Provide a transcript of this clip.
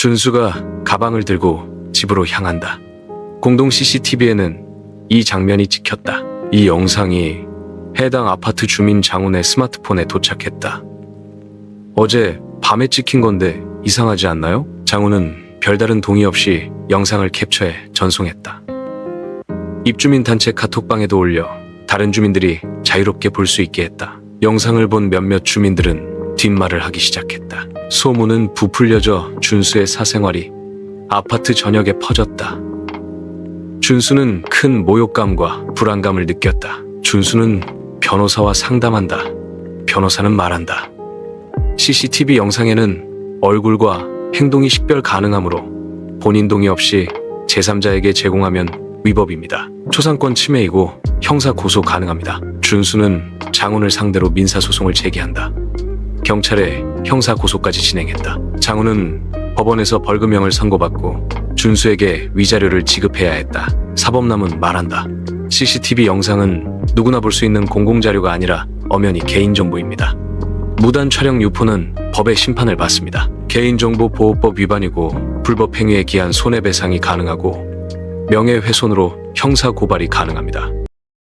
준수가 가방을 들고 집으로 향한다. 공동 CCTV에는 이 장면이 찍혔다. 이 영상이 해당 아파트 주민 장훈의 스마트폰에 도착했다. 어제 밤에 찍힌 건데 이상하지 않나요? 장훈은 별다른 동의 없이 영상을 캡처해 전송했다. 입주민 단체 카톡방에도 올려 다른 주민들이 자유롭게 볼 수 있게 했다. 영상을 본 몇몇 주민들은 뒷말을 하기 시작했다. 소문은 부풀려져 준수의 사생활이 아파트 전역에 퍼졌다. 준수는 큰 모욕감과 불안감을 느꼈다. 준수는 변호사와 상담한다. 변호사는 말한다. CCTV 영상에는 얼굴과 행동이 식별 가능하므로 본인 동의 없이 제3자에게 제공하면 위법입니다. 초상권 침해이고 형사 고소 가능합니다. 준수는 장훈을 상대로 민사소송을 제기한다. 경찰에 형사 고소까지 진행했다. 장훈은 법원에서 벌금형을 선고받고 준수에게 위자료를 지급해야 했다. 사법남은 말한다. CCTV 영상은 누구나 볼 수 있는 공공자료가 아니라 엄연히 개인정보입니다. 무단 촬영 유포는 법의 심판을 받습니다. 개인정보보호법 위반이고 불법 행위에 기한 손해배상이 가능하고 명예훼손으로 형사 고발이 가능합니다.